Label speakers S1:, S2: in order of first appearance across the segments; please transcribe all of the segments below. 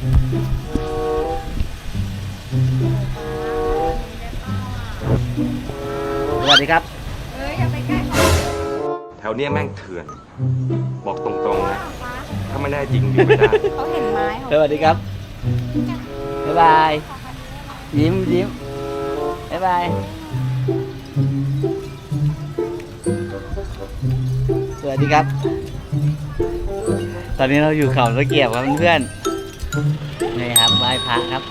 S1: สวัสดีครับ
S2: เอ้ยอย่าไปใกล้เขา
S3: แถวเนี้ยแม่งเถื่อน บอกตรงๆนะถ้าไม่แน่จริงอยู่ไม่ได้
S2: เขาเห็นไม้เขา
S1: สวัสดีครับ บ๊ายบาย ยิ้มยิ้มบ๊ายบาย สวัสดีครับ ตอนนี้เราอยู่เขาตะเกียบครับเพื่อนๆ นี่ครับไหว้พระครับ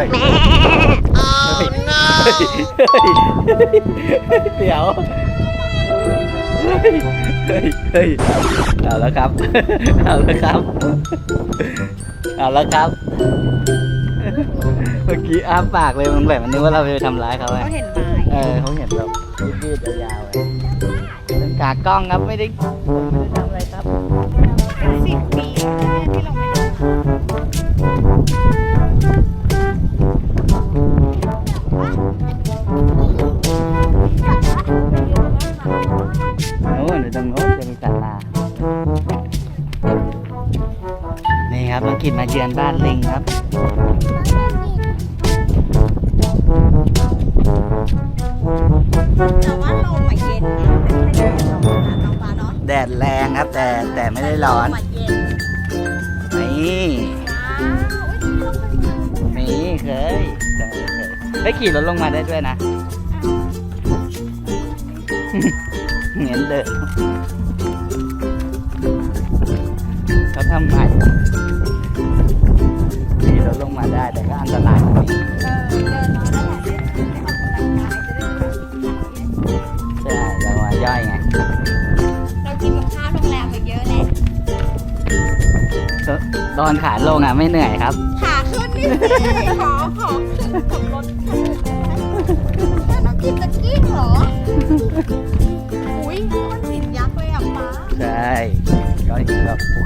S2: เฮ้
S1: ยเดี๋ยวเฮ้ยเฮ้ยเฮ้ยเอาแล้วครับ เอาแล้วครับ เอาแล้วครับ เมื่อกี้อ้าปากเลยมันแบบมันนึกว่าเราไปทำร้ายเขาไง
S2: เขาเห็นไม้
S1: เออเขาเห็นแบบยืดๆยาวๆเลยเป็นกากล้องครับไม่ได้ผมไม่ได้ทำ ครับ
S2: น้
S1: องกิดมาเยือนบ้านลิงครับ
S2: แต่ว่าลมมาเย็นนะไม่ได้แดดหรอกนะน้องฟ้าเนาะ
S1: แดดแรงครับ แต่แต่ไม่ได้ร้อน
S2: ลมมาเย็น
S1: นี่
S2: ว้าวอุ๊ยเขาเป็น
S1: นี่เคยเคยเคยไปขี่รถลงมาได้ด้วยนะ เหมือนเดิม เขาทำใหม่ขี่รถลงมาได้แต่ก็อันตรายตรงนี้
S2: เออเดินน้อยนั่นแหละได้ได้ออกกำลังกายจะได้ไม่
S1: ใช่เรามาย่อยไง
S2: เรากินกับข้าวโรงแรมไปเยอะเลย
S1: ตอนขาลงอะไม่เหนื่อยครับ
S2: ขาขึ้นนี่สิขอขอขึ้นกับรถคันอื่นได้ไหมแต่น้องกินจะกิ้งเหรอ ก็เห็
S1: นแบบภู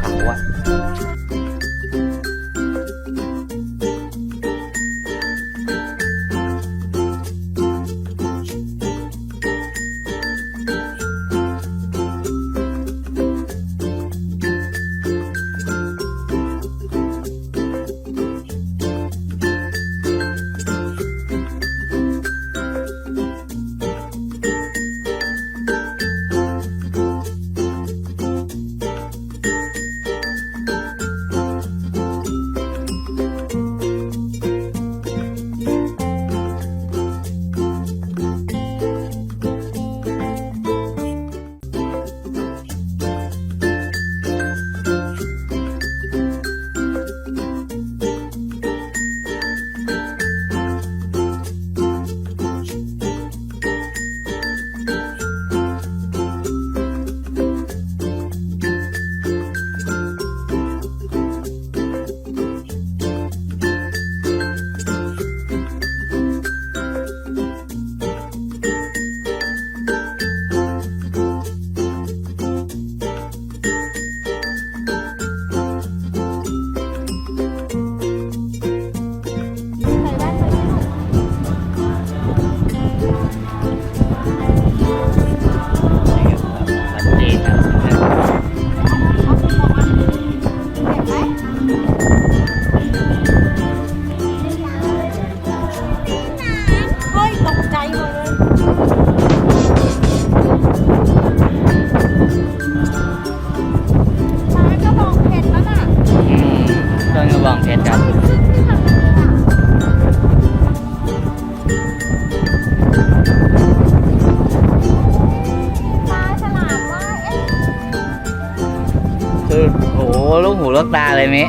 S1: คือโอ้โหลูกหูลูกตาเลยมิ